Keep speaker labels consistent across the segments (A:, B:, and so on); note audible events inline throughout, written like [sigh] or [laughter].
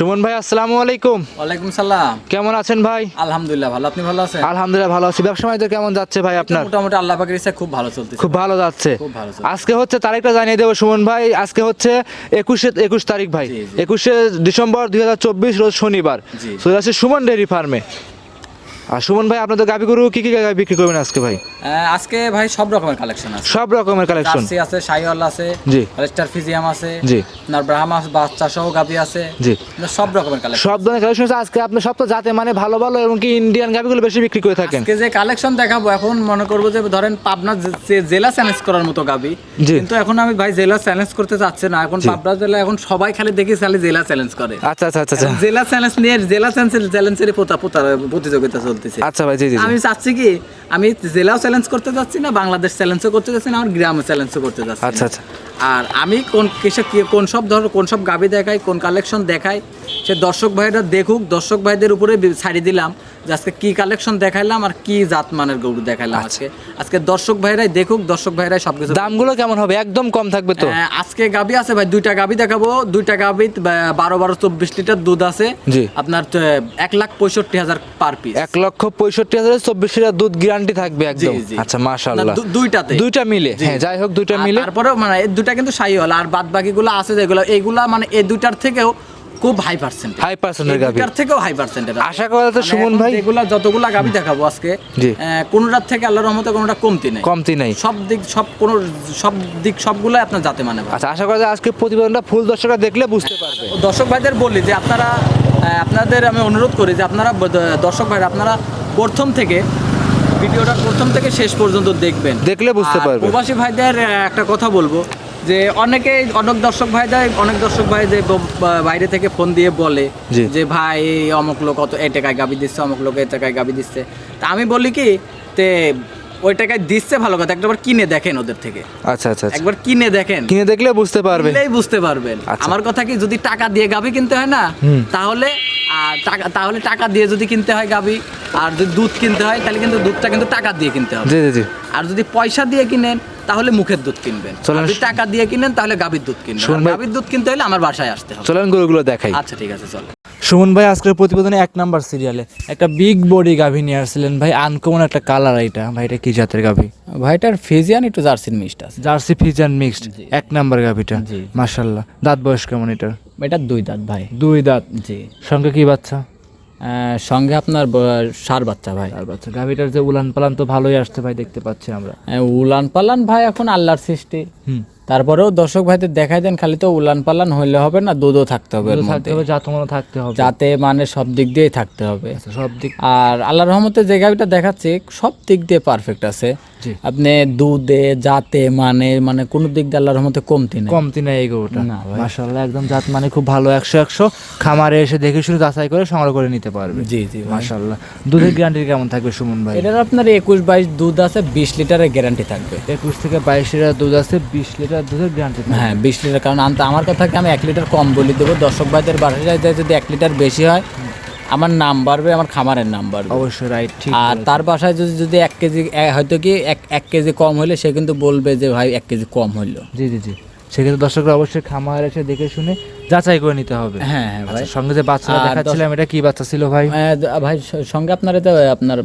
A: সুমন ভাই আসসালামু আলাইকুম।
B: ওয়ালাইকুম সালাম।
A: কেমন আছেন ভাই?
B: আলহামদুলিল্লাহ ভালো। আপনি ভালো আছেন?
A: আলহামদুলিল্লাহ ভালো আছি। ব্যবসা বাণিজ্য কেমন যাচ্ছে ভাই আপনার?
B: মোটামুটি আল্লাহ পাকের ইচ্ছায় খুব ভালো চলতেছে।
A: খুব ভালো যাচ্ছে।
B: খুব ভালো চলছে।
A: আজকে হচ্ছে তারিখটা জানিয়ে দেবো সুমন ভাই। আজকে হচ্ছে একুশে একুশ তারিখ ভাই। একুশে ডিসেম্বর দুই হাজার চব্বিশ রোজ শনিবার। চলে আসছে সুমন ডেয়ারি ফার্মে। আর সুমন ভাই আপনাদের গাভি গরু কি কি বিক্রি করবেন আজকে ভাই?
B: আজকে ভাই সব রকমের কালেকশন আছে।
A: সব রকমের কালেকশন
B: জার্সি আছে শাইওয়াল আছে
A: জি।
B: রেস্টার ফিজিয়াম আছে
A: জি।
B: আপনার ব্রাহ্মা বাচ্চা সহ গাবি আছে
A: জি।
B: সব রকমের কালেকশন
A: সব ধরনের কালেকশন আছে। আজকে আপনি সব তো যাতে মানে ভালো ভালো এবং কি ইন্ডিয়ান গাভিগুলো বেশি বিক্রি করে থাকেন।
B: আজকে যে কালেকশন দেখাবো এখন মনে করব যে ধরেন পাবনা জেলা চ্যালেঞ্জ করার মতো গাবি। কিন্তু এখন আমি ভাই জেলা চ্যালেঞ্জ করতে চাচ্ছে না। এখন পাবনা জেলা এখন সবাই খালি দেখি খালি জেলা চ্যালেঞ্জ করে।
A: আচ্ছা আচ্ছা আচ্ছা আচ্ছা।
B: জেলা চ্যালেঞ্জ নিয়ে জেলা চ্যালেঞ্জের চ্যালেঞ্জের প্রতিযোগিতা চলতেছে।
A: আচ্ছা ভাই জি জি।
B: আমি চাচ্ছি কি আমি জেলাও চ্যালেঞ্জ করতে যাচ্ছি না বাংলাদেশ চ্যালেঞ্জও করতে যাচ্ছি না আমার গ্রামে চ্যালেঞ্জও করতে যাচ্ছি
A: আচ্ছা, আচ্ছা।
B: আর আমি কোন কিসে কোন সব ধর কোন সব গাবি দেখাই কোন কালেকশন দেখাই সে দর্শক ভাইরা দেখুক দর্শক ভাইদের উপরে ছাড়ি দিলাম যে আজকে কি কালেকশন দেখাইলাম আর কি জাত মানের গরু দেখাইলাম
A: আচ্ছা।
B: আজকে আজকে দর্শক ভাইরাই দেখুক দর্শক ভাইরাই সবকিছু
A: দামগুলো কেমন হবে একদম কম থাকবে তো
B: হ্যাঁ, আজকে গাবি আছে ভাই দুইটা গাবি দেখাবো দুইটা গাবি বারো বারো চব্বিশ লিটার দুধ আছে
A: জি।
B: আপনার এক লাখ পঁয়ষট্টি হাজার পার পিস
A: এক লক্ষ পঁয়ষট্টি হাজার চব্বিশ লিটার দুধ গ্যারান্টি থাকবে একদম। আচ্ছা
B: দু- দুইটাতে।
A: দুইটা মিলে। হ্যাঁ যাই হোক দুইটা মিলে।
B: তারপরেও মানে এই দুটা কিন্তু সাই হল। আর বাদ বাকিগুলো আছে যেগুলো এইগুলা মানে এই দুইটার থেকেও খুব হাই পার্সেন্ট
A: হাই পার্সেন্টের গাভি।
B: দুইটার থেকেও হাই পার্সেন্টের
A: আশা করা যাচ্ছে সুমন ভাই
B: এগুলা যতগুলা গাবি দেখাবো আজকে কোনোটার থেকে আল্লাহর রহমতে কোনোটা কমতি নেই।
A: কমতি নাই।
B: সব দিক সব কোনো সব দিক সবগুলো আপনার যাতে মানে
A: আচ্ছা আশা করা যায় আজকে প্রতিবেদনটা ফুল দর্শকরা দেখলে বুঝতে পারবে।
B: দর্শক ভাইদের বলি যে আপনারা আপনাদের আমি অনুরোধ করি যে আপনারা দর্শক ভাইরা আপনারা প্রথম থেকে ভিডিওটা প্রথম থেকে শেষ পর্যন্ত দেখবেন।
A: দেখলে বুঝতে
B: পারবেন।
A: পারবে।
B: প্রবাসী ভাইদের একটা কথা বলব যে অনেকে অনেক দর্শক ভাইদের অনেক দর্শক ভাই যে বাইরে থেকে ফোন দিয়ে বলে যে ভাই অমুক লোক কত এ টাকায় গাবি দিচ্ছে অমুক লোক এ টাকায় গাবি দিচ্ছে। তা আমি বলি কি তে ওই টাকায় দিচ্ছে ভালো কথা একবার কিনে দেখেন ওদের থেকে।
A: আচ্ছা আচ্ছা আচ্ছা।
B: একবার কিনে দেখেন।
A: কিনে দেখলে বুঝতে
B: পারবেন। বুঝতে পারবেন।
A: আচ্ছা।
B: আমার কথা কি যদি টাকা দিয়ে গাবি কিনতে হয় না তাহলে আর টাকা তাহলে টাকা দিয়ে যদি কিনতে হয় গাভি আর যদি দুধ কিনতে হয় তাহলে কিন্তু দুধটা কিন্তু টাকা দিয়ে কিনতে হবে।
A: জি জি জি।
B: আর যদি পয়সা দিয়ে কিনেন তাহলে মুখের দুধ কিনবেন। যদি টাকা দিয়ে কিনেন তাহলে গাভীর দুধ কিনবেন।
A: গাবির
B: গাভীর দুধ কিনতে হলে আমার বাসায় আসতে হবে।
A: চলেন গরুগুলো দেখাই।
B: আচ্ছা ঠিক আছে চলো
A: সুমন ভাই আজকের প্রতিবেদনে এক নাম্বার সিরিয়ালে একটা বিগ বডি গাভী নিয়ে আসছিলেন ভাই আনকমন একটা কালার এটা ভাই এটা কি জাতের গাভী?
B: ভাইটার ফিজিয়ান একটু জার্সির মিক্সড আছে।
A: জার্সি ফিজান মিক্সড এক নাম্বার গাভীটা। মাশাল্লাহ দাঁত বয়স কেমন এটার?
B: এটা দুই দাঁত ভাই।
A: দুই দাঁত।
B: জি।
A: সঙ্গে কি বাচ্চা?
B: সঙ্গে আপনার সার বাচ্চা ভাই।
A: আর বাচ্চা। গাভীটার যে উলান পালান তো ভালোই আসছে ভাই দেখতে পাচ্ছি আমরা।
B: উলান পালান ভাই এখন আল্লাহর সৃষ্টি।
A: হুম।
B: তারপরেও দর্শক ভাইদের দেখাই দেন খালি তো উলান পালান হইলে হবে না দুধও থাকতে হবে
A: থাকতে হবে থাকতে হবে।
B: যাতে মানে সব দিক দিয়েই থাকতে হবে।
A: আচ্ছা, সব দিক
B: আর আল্লাহ রহমতে যে গাভিটা দেখাচ্ছে সব দিক দিয়ে পারফেক্ট আছে। আপনি দুধে জাতে মানে মানে কোনো দিক দিয়ে আল্লাহ রহমতে কমতি নেই।
A: কমতি নাই এই গরুটা।
B: না ভাই।
A: মাশাল্লাহ একদম জাত মানে খুব ভালো। একশো একশো খামারে এসে দেখে শুনে যাচাই করে সংগ্রহ করে নিতে পারবে।
B: জি জি ভাই।
A: মাশাল্লাহ দুধের গ্যারান্টি কেমন থাকবে সুমন ভাই?
B: এটার আপনার একুশ বাইশ দুধ আছে বিশ লিটারের গ্যারান্টি থাকবে।
A: একুশ থেকে বাইশ লিটার দুধ আছে বিশ লিটার দুধের গ্যারান্টি
B: হ্যাঁ বিশ লিটার। কারণ আমার কথা কি আমি এক লিটার কম বলি দেবো? দর্শক ভাইদের বাসায় যায় যদি এক লিটার বেশি হয় আমার নাম বাড়বে আমার খামারের নাম বাড়বে।
A: অবশ্যই রাইট ঠিক
B: আর তার বাসায় যদি যদি এক কেজি হয়তো কি এক এক কেজি কম হলে সে কিন্তু বলবে যে ভাই এক কেজি কম হইল।
A: জি জি জি। সেক্ষেত্রে দর্শকরা অবশ্যই খামার এসে দেখে শুনে যাচাই করে নিতে হবে।
B: হ্যাঁ হ্যাঁ ভাই।
A: আচ্ছা, সঙ্গে যে বাচ্চারা
B: আর
A: দেখাচ্ছিলাম এটা কি বাচ্চা ছিল ভাই?
B: ভাই সঙ্গে আপনার এটা আপনার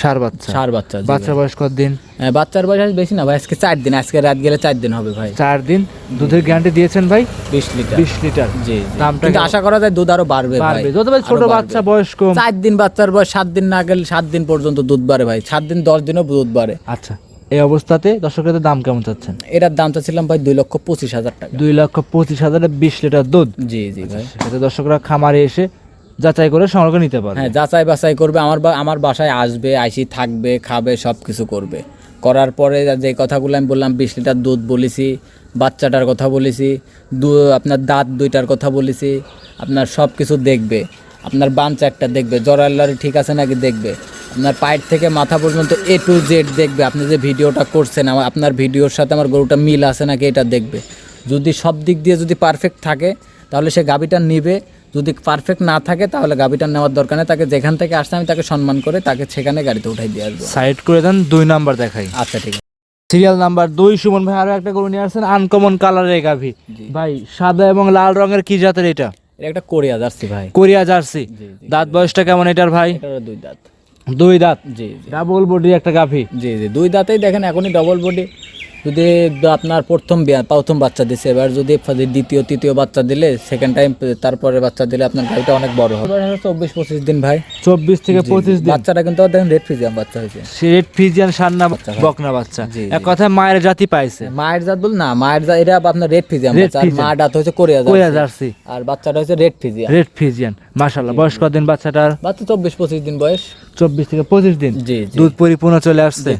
A: সার বাচ্চা।
B: সার বাচ্চা
A: বাচ্চার বয়স দিন?
B: বাচ্চার বয়স বেশি না ভাই আজকে চার দিন আজকে রাত গেলে চার দিন হবে ভাই।
A: চার দিন? দুধের গ্যারান্টি দিয়েছেন ভাই?
B: বিশ লিটার।
A: বিশ লিটার।
B: জি
A: দামটা
B: কিন্তু আশা করা যায় দুধ আরও বাড়বে
A: বাড়বে। যত ভাই ছোট বাচ্চা বয়স কম।
B: চার দিন বাচ্চার বয়স সাত দিন না গেলে সাত দিন পর্যন্ত দুধ বাড়ে ভাই সাত দিন দশ দিনও দুধ বাড়ে।
A: আচ্ছা এই অবস্থাতে দর্শকের দাম কেমন চাচ্ছেন?
B: এটার দাম চাচ্ছিলাম ভাই দুই লক্ষ পঁচিশ হাজার টাকা।
A: দুই লক্ষ পঁচিশ হাজারে বিশ লিটার দুধ।
B: জি জি ভাই।
A: সেটা দর্শকরা খামারে এসে যাচাই করে করে নিতে পারবে।
B: হ্যাঁ যাচাই বাছাই করবে, আমার আমার বাসায় আসবে, আইসি, থাকবে, খাবে সব কিছু করবে। করার পরে যে কথাগুলো আমি বললাম, বিশ লিটার দুধ বলেছি, বাচ্চাটার কথা বলেছি, দু আপনার দাঁত দুইটার কথা বলেছি, আপনার সব কিছু দেখবে। আপনার বান চারটা দেখবে জরাল্লারি ঠিক আছে নাকি দেখবে? আপনার পায়ের থেকে মাথা পর্যন্ত এ টু জেড দেখবে, আপনি যে ভিডিওটা করছেন, আমার আপনার ভিডিওর সাথে আমার গরুটা মিল আছে নাকি এটা দেখবে? যদি সব দিক দিয়ে যদি পারফেক্ট থাকে, তাহলে সে গাবিটা নিবে যদি পারফেক্ট না থাকে তাহলে গাবিটা নেওয়ার দরকার নেই। তাকে যেখান থেকে আসছে আমি তাকে সম্মান করে তাকে সেখানে গাড়িতে উঠাই দিয়ে আসব।
A: সাইড করে দেন দুই নাম্বার দেখাই।
B: আচ্ছা ঠিক আছে।
A: সিরিয়াল নাম্বার দুই সুমন ভাই আরও একটা গরু নিয়ে আসছেন আনকমন কালারের গাভি। ভাই সাদা এবং লাল রঙের কি জাতের এটা?
B: এটা একটা কোরিয়া জার্সি ভাই।
A: Korea Jersey. দাঁত বয়সটা কেমন এটার ভাই?
B: দুই দাঁত।
A: দুই দাঁত।
B: জি জি।
A: ডাবল বডি একটা গাভী।
B: জি জি। দুই দাঁতেই দেখেন এখনই ডবল বডি যদি আপনার প্রথম বিয়া- প্রথম বাচ্চা দিছে এবার যদি দ্বিতীয় তৃতীয় বাচ্চা দিলে সেকেন্ড টাইম তারপরে বাচ্চা দিলে আপনার গাড়িটা অনেক বড় হবে। চব্বিশ পঁচিশ দিন ভাই।
A: চব্বিশ থেকে পঁচিশ দিন।
B: বাচ্চাটা কিন্তু দেখেন রেড ফ্রিজিয়াম বাচ্চা হয়েছে।
A: রেড ফিজিয়ান সান্না বকনা বাচ্চা। এক কথায় মায়ের জাতি পাইছে।
B: মায়ের জাত বল না মায়ের জাত এটা আপনার রেড
A: Red
B: বাচ্চা আর। মা দাঁত হচ্ছে কোরিয়া
A: কোরিয়া
B: জার্সি। আর বাচ্চাটা হচ্ছে রেড ফিজিয়াম
A: রেড ফিজিয়ান মাশাল্লাহ বয়স কদিন বাচ্চাটার?
B: বাচ্চা চব্বিশ পঁচিশ দিন বয়স।
A: চব্বিশ থেকে পঁচিশ দিন।
B: জি
A: দুধ পরিপূর্ণ চলে আসছে?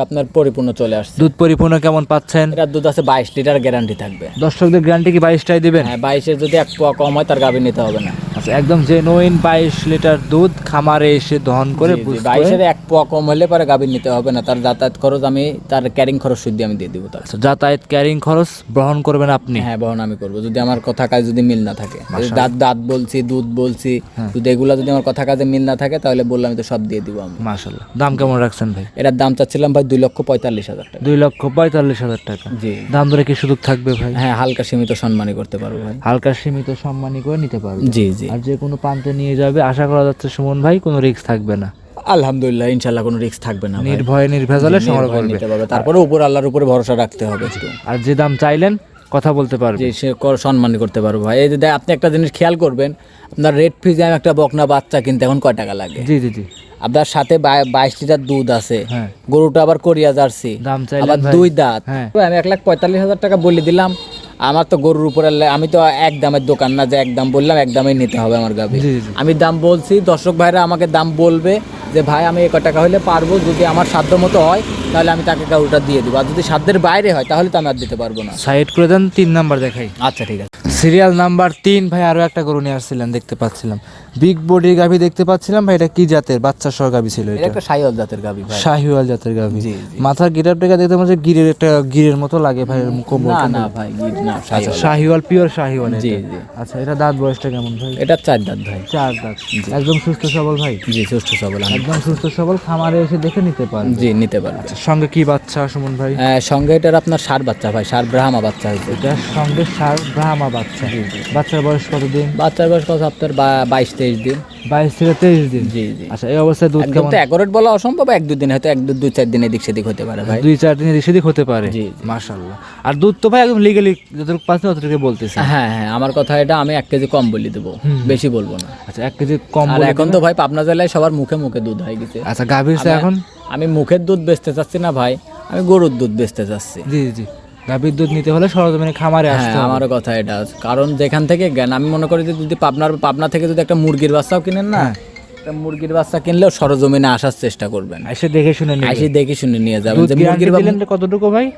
B: আপনার পরিপূর্ণ চলে আসছে।
A: দুধ পরিপূর্ণ কেমন পাচ্ছেন?
B: এটার দুধ আছে বাইশ লিটার গ্যারান্টি থাকবে।
A: দর্শকদের গ্যারান্টি কি বাইশটাই দিবেন?
B: হ্যাঁ বাইশের যদি এক পোয়া কম হয় তার গাভী নিতে হবে না।
A: আচ্ছা একদম জেনুইন বাইশ লিটার দুধ খামারে এসে দহন করে
B: বাইশের এক পোয়া কম হলে পরে গাভী নিতে হবে না। তার যাতায়াত খরচ আমি তার ক্যারিং খরচ শুদ্ধ আমি দিয়ে দিব তার
A: আচ্ছা, যাতায়াত ক্যারিং খরচ বহন করবেন আপনি?
B: হ্যাঁ বহন আমি করব। যদি আমার কথা কাজে যদি মিল না থাকে। দাঁত দাঁত বলছি দুধ বলছি
A: হ্যাঁ।
B: যদি এগুলা যদি আমার কথা কাজে মিল না থাকে তাহলে বললাম আমি তো সব দিয়ে দিব আমি।
A: মাশাল্লাহ দাম কেমন রাখছেন ভাই?
B: এটার দাম চাচ্ছিলাম ভাই দুই লক্ষ পঁয়তাল্লিশ হাজার টাকা।
A: দুই লক্ষ পঁয়তাল্লিশ হাজার টাকা।
B: জি।
A: দাম ধরে কি সুযোগ থাকবে ভাই?
B: হ্যাঁ হালকা সীমিত সম্মানই করতে পারব ভাই।
A: হালকা সীমিত সম্মানী করে নিতে পারবে।
B: জি জি।
A: আর যে কোনো প্রান্তে নিয়ে যাবে আশা করা যাচ্ছে সুমন ভাই কোনো রিস্ক থাকবে না।
B: আলহামদুলিল্লাহ ইনশাল্লাহ কোনো রিস্ক থাকবে না
A: নির্ভয়ে নির্ভেজালে সংগ্রহ করবে।
B: তারপরে উপর আল্লাহর উপরে ভরসা রাখতে হবে
A: আর যে দাম চাইলেন কথা বলতে পারবে।
B: যে সে সম্মান করতে পারব ভাই। এই যে আপনি একটা জিনিস খেয়াল করবেন আপনার রেড ফিজিয়াম একটা বকনা বাচ্চা কিনতে এখন কয় টাকা লাগে?
A: জি জি জি।
B: আপনার সাথে বাইশ লিটার দুধ আছে
A: হ্যাঁ।
B: গরুটা আবার কোরিয়া জার্সি আবার দুই দাঁত।
A: হ্যাঁ।
B: আমি এক লাখ পঁয়তাল্লিশ হাজার টাকা বলে দিলাম আমার তো গরুর উপরে আমি তো এক দামের দোকান না যে এক দাম বললাম এক দামে নিতে হবে আমার গাভী। আমি দাম বলছি দর্শক ভাইরা আমাকে দাম বলবে যে ভাই আমি এক টাকা হলে পারব যদি আমার সাধ্য মতো হয় তাহলে আমি তাকে কাউটা দিয়ে দেবো। আর যদি সাধ্যের বাইরে হয় তাহলে তো আমি আর দিতে পারব না।
A: সাইড করে দেন তিন নাম্বার দেখাই।
B: আচ্ছা ঠিক আছে।
A: সিরিয়াল নাম্বার তিন ভাই আরও একটা গরু নিয়ে আসছিলেন দেখতে পাচ্ছিলাম। বিগ বডির গাভি দেখতে পাচ্ছিলাম ভাই এটা কি জাতের? বাচ্চা সহ গাভি ছিল
B: এটা একটা সাইওয়াল জাতের গাভী ভাই।
A: শাহিওয়াল জাতের গাভি। মাথার গিটারটাকে দেখতে পাচ্ছি গিরের একটা গিরের মতো লাগে ভাই কোমর
B: না না ভাই গিট না
A: আচ্ছা শাহিওয়াল। পিওর শাহিওয়াল
B: জি
A: এটা।
B: জি।
A: আচ্ছা এটা দাঁত বয়সটা কেমন ভাই?
B: এটা চার দাঁত ভাই।
A: চার দাঁত। একদম সুস্থ সবল ভাই?
B: জি সুস্থ সবল
A: একদম সুস্থ সবল খামারে এসে দেখে নিতে পারেন
B: জি নিতে পারবে।
A: সঙ্গে কি বাচ্চা সুমন ভাই?
B: আহ, সঙ্গে এটার আপনার সার বাচ্চা ভাই সার ব্রাহ্মা বাচ্চা হয়েছে
A: এটার সঙ্গে সার ব্রাহ্মা বাচ্চা। বাচ্চার বয়স কতদিন?
B: বাচ্চার বয়স কত? আপনার বাইশ তেইশ দিন।
A: বাইশ থেকে তেইশ দিন?
B: জি জি।
A: আচ্ছা এই অবস্থায় দুধ কেমন?
B: অ্যাকোরেট বলা অসম্ভব এক দুদিন হয়তো এক দুই চার দিন এদিক সেদিক হতে পারে ভাই।
A: দুই চার দিনের সেদিক হতে পারে।
B: জি,
A: মাশাল্লাহ আর দুধ তো ভাই একদম লিগালি যতটুকু পাচ্ছি ততটুকু বলতেছি
B: হ্যাঁ হ্যাঁ আমার কথা এটা আমি এক কেজি কম বলি দেবো। বেশি বলব না।
A: আচ্ছা এক কেজি কম
B: আর এখন তো ভাই পাবনা জেলায় সবার মুখে মুখে দুধ হয়ে গেছে।
A: আচ্ছা গাভীর এখন?
B: আমি মুখের দুধ বেচতে চাচ্ছি না ভাই আমি গরুর দুধ বেচতে চাচ্ছি।
A: জি, জি। গাভীর দুধ নিতে হলে সরজমিনে খামারে আসতে
B: হ্যাঁ আমারও কথা এটা কারণ যেখান থেকে জ্ঞান আমি মনে করি যে যদি পাবনার পাবনা থেকে যদি একটা মুরগির বাচ্চাও কিনেন না
A: হ্যাঁ।
B: একটা মুরগির বাচ্চা কিনলেও সরজমিনে আসার চেষ্টা করবেন।
A: এসে দেখে শুনে নিবে
B: এসে দেখে শুনে নিয়ে যাবেন যে মুরগির বা-
A: দিলেন কতটুকু ভাই?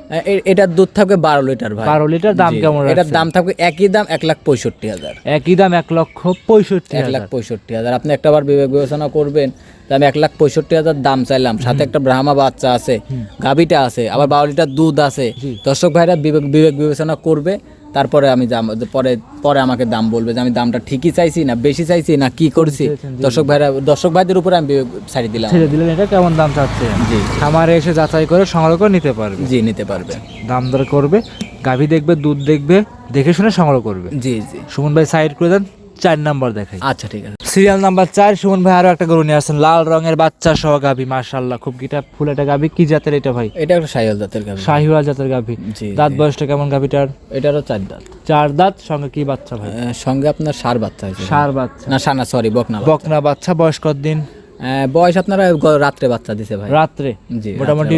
B: এটার দুধ থাকবে বারো লিটার ভাই।
A: বারো লিটার দাম কেমন
B: এটার দাম থাকবে একই দাম এক লাখ পঁয়ষট্টি হাজার।
A: একই দাম এক লক্ষ পঁয়ষট্টি
B: এক লাখ পঁয়ষট্টি হাজার। আপনি একটা বার বিবেক বিবেচনা করবেন আমি এক লাখ পঁয়ষট্টি হাজার দাম চাইলাম। সাথে একটা ব্রাহ্মা বাচ্চা আছে গাভীটা আছে আবার বারো লিটার দুধ আছে। দর্শক ভাইরা বিবেক বিবেক বিবেচনা করবে। তারপরে আমি দাম পরে পরে আমাকে দাম বলবে যে আমি দামটা ঠিকই চাইছি না বেশি চাইছি না কি করছি? দর্শক ভাইরা দর্শক ভাইদের উপরে আমি ছাড়ি দিলাম।
A: ছেড়ে দিলেন এটা কেমন দাম চাচ্ছে
B: জি।
A: খামারে এসে যাচাই করে সংগ্রহ করে নিতে পারবে।
B: জি নিতে পারবে।
A: দাম দর করবে গাভী দেখবে দুধ দেখবে দেখে শুনে সংগ্রহ করবে।
B: জি জি।
A: সুমন ভাই সাইড করে দেন চার নাম্বার দেখাই।
B: আচ্ছা ঠিক আছে।
A: সিরিয়াল নাম্বার চার সুমন ভাই আরও একটা গরু নিয়ে আসছেন। লাল রঙের বাচ্চা সহ গাভী মার্শাল্লাহ খুব গিটা ফুল একটা গাভী। কি জাতের এটা ভাই?
B: এটা একটা সাইল জাতের গাভী।
A: শাহিওয়াল জাতের গাভী। দাঁত বয়সটা কেমন গাভীটার?
B: এটারও চার দাঁত।
A: চার দাঁত সঙ্গে কি বাচ্চা ভাই?
B: সঙ্গে আপনার সার বাচ্চা হয়েছে
A: সার বাচ্চা।
B: না সানা সরি বকনা
A: বকনা বাচ্চা বয়স কত দিন?
B: আহ, বয়স আপনারা রাত্রে বাচ্চা দিছে ভাই।
A: রাত্রে?
B: জি
A: মোটামুটি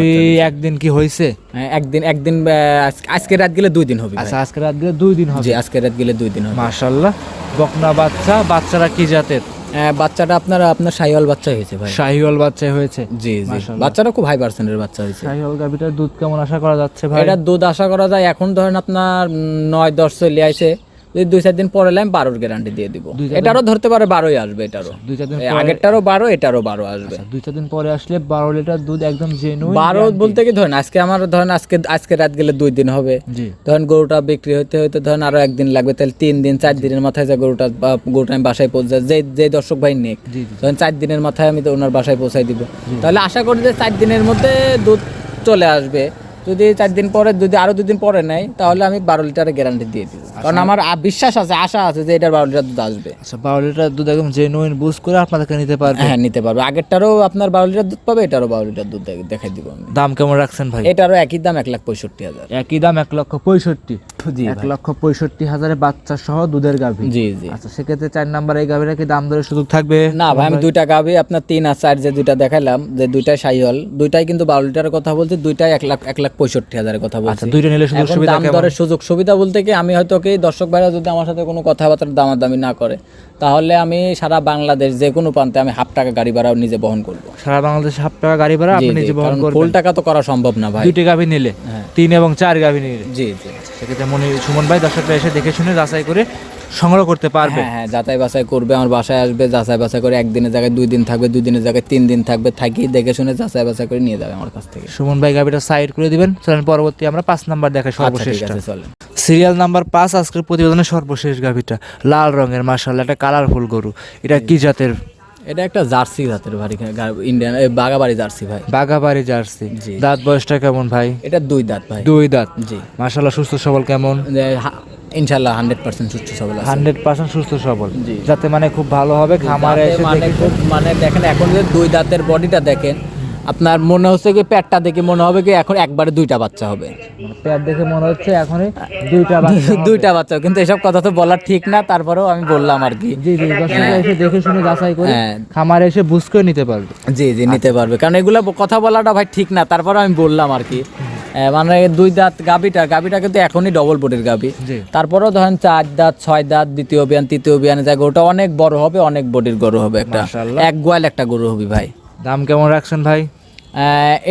A: একদিন কি হয়েছে
B: একদিন একদিন আজকে রাত গেলে দুই দিন হবে
A: আচ্ছা আজকে রাত গেলে দুই দিন হবে।
B: জি আজকে রাত গেলে দুই দিন হবে।
A: মাশাল্লাহ বকনা বাচ্চা বাচ্চারা কি জাতের?
B: আহ, বাচ্চাটা আপনার আপনার সাইওয়াল বাচ্চা হয়েছে ভাই।
A: শাহিওয়াল বাচ্চা হয়েছে?
B: জি জি। বাচ্চাটা খুব হাই পার্সেন্টের বাচ্চা হয়েছে।
A: শাহিওয়াল গাভিটার দুধ কেমন আশা করা যাচ্ছে ভাই?
B: এটা দুধ আশা করা যায়। এখন ধরেন আপনার নয় দশ চলে আসে যদি দুই চার দিন পরে বারোর গ্যারান্টি দিয়ে দিব। এটারও ধরতে পারে বারোই আসবে এটারও।
A: দুই চার দিন
B: আগেরটারও বারো এটারও বারো আসবে।
A: দুই চার দিন পরে আসলে বারো লিটার দুধ একদম জেনুইন
B: বারো বলতে কি ধরেন আজকে আমার ধরেন আজকে আজকে রাত গেলে দুই দিন হবে। ধরেন গরুটা বিক্রি হতে হতে ধরেন আরও একদিন লাগবে তাহলে তিন দিন চার দিনের মাথায় যে গরুটা গরুটা আমি বাসায় পৌঁছে যে যে দর্শক ভাই নেক ধরেন চার দিনের মাথায় আমি তো ওনার বাসায় পৌঁছাই দিব। তাহলে আশা করি যে চার দিনের মধ্যে দুধ চলে আসবে। যদি চার দিন পরে যদি আরও দুদিন পরে নেয় তাহলে আমি বারো লিটারের গ্যারান্টি দিয়ে দিব। কারণ আমার বিশ্বাস আছে আশা আছে যে এটার বারো লিটার দুধ আসবে।
A: আচ্ছা বারো লিটার দুধ একদম যে জেনুইন বুঝ করে আপনাদেরকে নিতে পারবে?
B: হ্যাঁ নিতে পারবে। আগেরটারও আপনার বারো লিটার দুধ পাবে এটারও বারো লিটার দুধ দেখ- দেখাই দিব আমি।
A: দাম কেমন রাখছেন ভাই?
B: এটারও একই দাম এক লাখ পঁয়ষট্টি হাজার।
A: একই দাম এক লক্ষ পঁয়ষট্টি।
B: জি
A: এক লক্ষ পঁয়ষট্টি হাজারে বাচ্চা সহ দুধের গাভী।
B: জি জি।
A: আচ্ছা সেক্ষেত্রে চার নাম্বার এই গাভীরা কি দাম দরের সুযোগ থাকবে?
B: না ভাই আমি দুইটা গাবি আপনার তিন আর চার যে দুইটা দেখালাম যে দুইটাই সাইহল দুইটাই কিন্তু বারো লিটারের কথা বলছি দুইটাই এক লাখ এক লাখ পঁয়ষট্টি হাজারের কথা বলছি।
A: আচ্ছা দুইটা নিলে সুযোগ সুবিধা
B: দাম দরের সুযোগ সুবিধা বলতে কি আমি হয়তো কি দর্শক ভাইরা যদি আমার সাথে কোনো কথাবার্তা দামাদামি না করে তাহলে আমি সারা বাংলাদেশ যে কোনো প্রান্তে আমি হাফ টাকা গাড়ি ভাড়াও নিজে বহন করব।
A: সারা বাংলাদেশ হাফ টাকা গাড়ি ভাড়া আপনি নিজে বহন করবেন।
B: ফুল টাকা তো করা সম্ভব না ভাই।
A: দুইটি গাভী নিলে
B: হ্যাঁ।
A: তিন এবং চার গাভী নিলে।
B: জি জি।
A: সেক্ষেত্রে মনে সুমন ভাই দর্শকরা এসে দেখে শুনে যাচাই করে সংগ্রহ করতে পারবে।
B: হ্যাঁ হ্যাঁ যাচাই বাছাই করবে আমার বাসায় আসবে যাচাই বাছাই করে একদিনের জায়গায় দুই দিন থাকবে দুই দিনের জায়গায় তিন দিন থাকবে থাকি দেখে শুনে যাচাই বাছাই করে নিয়ে যাবে আমার কাছ থেকে।
A: সুমন ভাই গাভীটা সাইড করে দিবেন। চলেন পরবর্তী আমরা পাঁচ নাম্বার দেখাই
B: আচ্ছা আছে চলেন।
A: সিরিয়াল নাম্বার পাঁচ আজকের প্রতিবেদনের সর্বশেষ গাভীটা। লাল রঙের মার্শাল একটা কালারফুল গরু। এটা কি জাতের?
B: এটা একটা জার্সি জাতের ভারী ইন্ডিয়ান বাগাবাড়ি জার্সি ভাই।
A: বাগাবাড়ি জার্সি।
B: জি।
A: দাঁত বয়সটা কেমন ভাই?
B: এটা দুই দাঁত ভাই।
A: দুই দাঁত।
B: জি।
A: মার্শাল্লাহ সুস্থ সবল কেমন?
B: ইনশাল্লাহ হান্ড্রেড পার্সেন্ট সুস্থ সবল
A: হান্ড্রেড পার্সেন্ট সুস্থ সবল।
B: জি।
A: যাতে মানে খুব ভালো হবে খামারে
B: মানে খুব মানে দেখেন এখন যে দুই দাঁতের বডিটা দেখেন আপনার মনে হচ্ছে কি পেটটা দেখে মনে হবে কি এখন একবারে দুইটা বাচ্চা হবে?
A: পেট দেখে মনে হচ্ছে এখনই দুইটা [laughs] বাচ্চা
B: দুইটা বাচ্চা কিন্তু এসব কথা তো বলা ঠিক না তারপরেও আমি বললাম আর কি।
A: জি জি দর্শকরা এসে দেখে শুনে যাচাই করে
B: হ্যাঁ।
A: খামারে এসে বুঝ করে নিতে পারবে।
B: জি জি নিতে পারবে। কারণ এগুলো কথা বলাটা ভাই ঠিক না তারপরে আমি বললাম আর কি। মানে দুই দাঁত গাবিটা গাবিটা কিন্তু এখনই ডবল বডির গাবি। তারপরেও ধরেন চার দাঁত ছয় দাঁত দ্বিতীয় বিয়ান তৃতীয় বিয়ানে যায় গরুটা অনেক বড় হবে অনেক বডির গরু হবে একটা।
A: মাশাআল্লাহ।
B: এক গোয়াল একটা গরু হবে ভাই।
A: দাম কেমন রাখছেন ভাই?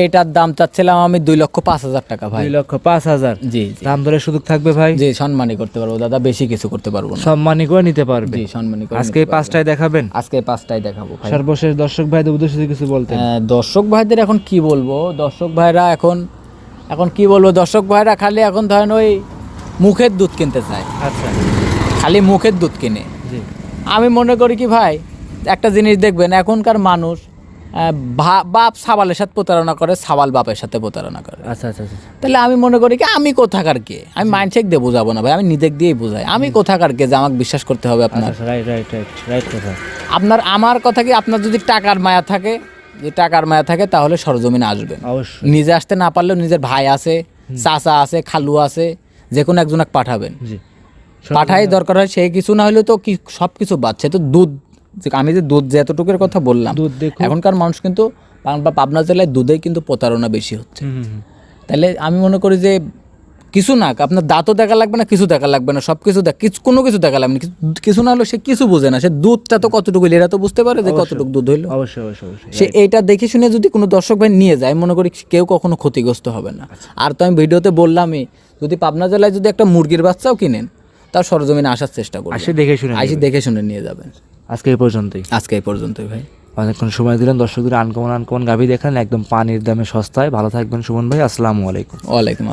B: এটার দাম চাচ্ছিলাম আমি দুই লক্ষ পাঁচ হাজার টাকা ভাই।
A: দুই লক্ষ পাঁচ হাজার?
B: জি
A: দাম দরের সুযোগ থাকবে ভাই?
B: জি সম্মানই করতে পারব দাদা বেশি কিছু করতে পারব না।
A: সম্মানী করে নিতে পারবে।
B: জি সম্মানই করে
A: আজকে পাঁচটায় দেখাবেন?
B: আজকে পাঁচটাই দেখাবো ভাই।
A: সর্বশেষ দর্শক ভাইদের উদ্দেশ্যে কিছু বলতেন।
B: আহ, দর্শক ভাইদের এখন কি বলব? দর্শক ভাইরা এখন এখন কি বলব? দর্শক ভাইরা খালি এখন ধরেন ওই মুখের দুধ কিনতে চায়।
A: আচ্ছা।
B: খালি মুখের দুধ কিনে।
A: জি।
B: আমি মনে করি কি ভাই একটা জিনিস দেখবেন এখনকার মানুষ বাপ সাবালের সাথে প্রতারণা করে সাবাল বাপের সাথে প্রতারণা করে।
A: আচ্ছা আচ্ছা আচ্ছা
B: তাহলে আমি মনে করি কি আমি কোথাকার কে? আমি মাইন্ডসেক দিয়ে বোঝাবো না ভাই আমি নিজেক দিয়েই বোঝাই। আমি কোথাকার কে যে আমাকে বিশ্বাস করতে হবে আপনার?
A: আচ্ছা রাইট রাইট রাইট রাইট কথা।
B: আপনার আমার কথা কি আপনার যদি টাকার মায়া থাকে যে টাকার মায়া থাকে তাহলে সরজমিনে আসবেন।
A: অবশ্যই।
B: নিজে আসতে না পারলেও নিজের ভাই আছে চাচা আছে খালু আছে যে কোনো একজনকে পাঠাবেন। পাঠাই দরকার হয় সেই কিছু না হলেও তো কি সব কিছু বাচ্চা তো দুধ আমি যে দুধ যে এতটুকুর কথা বললাম এখনকার মানুষ কিন্তু পাবনা জেলায় দুধেই কিন্তু প্রতারণা বেশি হচ্ছে। তাহলে আমি মনে করি যে কিছু না আপনার দাঁতও দেখা লাগবে না কিছু দেখা লাগবে না সব কিছু দেখ কিছু কোনো কিছু দেখা লাগবে না কিছু- না হলে সে কিছু বোঝে না সে দুধটা তো কতটুকু হইল, এরা তো বুঝতে পারে যে কতটুকু দুধ হইল।
A: অবশ্যই অবশ্যই
B: সে এইটা দেখে শুনে যদি কোনো দর্শক ভাই নিয়ে যায় আমি মনে করি কেউ কখনো ক্ষতিগ্রস্ত হবে না। আর তো আমি ভিডিওতে বললামই যদি পাবনা জেলায় যদি একটা মুরগির বাচ্চাও কিনেন তার সরজমিনে আসার চেষ্টা করবেন।
A: আসে দেখে শুনে
B: আইসি দেখে শুনে নিয়ে যাবেন।
A: আজকে এই পর্যন্তই।
B: আজকে এই পর্যন্তই ভাই।
A: অনেকক্ষণ সময় দিলেন দর্শকদের আনকমন আনকমন গাভি দেখেন একদম পানির দামে সস্তায়। ভালো থাকবেন সুমন ভাই আসসালামু আলাইকুম।
B: ওয়ালাইকুম